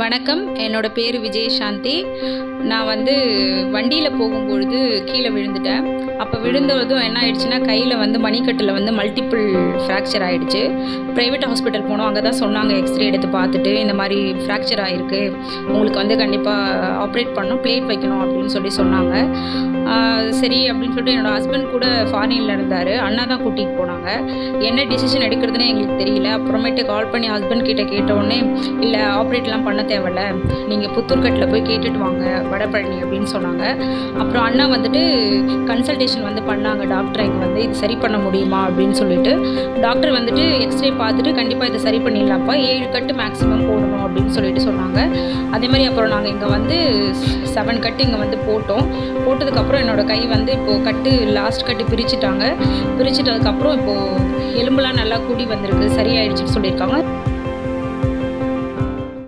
வணக்கம். என்னோட பேர் விஜயசாந்தி. நான் வந்து வண்டியில் போகும்பொழுது கீழே விழுந்துட்டேன். அப்போ விழுந்ததும் என்ன ஆயிடுச்சுன்னா கையில் வந்து மணிக்கட்டில் வந்து மல்டிபிள் ஃப்ராக்சர் ஆகிடுச்சு ப்ரைவேட் ஹாஸ்பிட்டல் போனோம். அங்கே தான் சொன்னாங்க எக்ஸ்ரே எடுத்து பார்த்துட்டு இந்த மாதிரி ஃப்ராக்சர் ஆகிருக்கு உங்களுக்கு வந்து கண்டிப்பாக ஆப்ரேட் பண்ணணும் பிளேட் வைக்கணும் அப்படின்னு சொல்லி சொன்னாங்க. சரி அப்படின்னு சொல்லிட்டு என்னோடய ஹஸ்பண்ட் கூட ஃபாரினில் இருந்தார். அண்ணா தான் கூட்டிகிட்டு போனாங்க. என்ன டிசிஷன் எடுக்கிறதுனே எங்களுக்கு தெரியல. அப்புறமேட்டு கால் பண்ணி ஹஸ்பண்ட் கிட்டே கேட்டவுடனே இல்லை ஆப்ரேட்லாம் பண்ண தேவையில்ல. நீங்கள் புத்தூர்கட்டில் போய் கேட்டுட்டு வாங்க வடபழனி அப்படின்னு சொன்னாங்க. அப்புறம் அண்ணா வந்துட்டு கன்சல்டேஷன் வந்து பண்ணாங்க. டாக்டர் இங்கே வந்து இது சரி பண்ண முடியுமா அப்படின்னு சொல்லிட்டு. டாக்டர் வந்துட்டு எக்ஸ்ரே பார்த்துட்டு கண்டிப்பாக இதை சரி பண்ணிடலாம்ப்பா. ஏழு கட்டு மேக்ஸிமம் போடணும் அப்படின்னு சொல்லிட்டு சொன்னாங்க. அதே மாதிரி அப்புறம் நாங்கள் இங்கே வந்து செவன் கட்டு இங்கே வந்து போட்டோம். போட்டதுக்கப்புறம் என்னோடய கை வந்து இப்போது கட்டு லாஸ்ட் கட்டு பிரிச்சுட்டாங்க. பிரிச்சுட்டதுக்கப்புறம் இப்போது எலும்புலாம் நல்லா கூடி வந்திருக்கு. சரியாயிடுச்சுன்னு சொல்லியிருக்காங்க.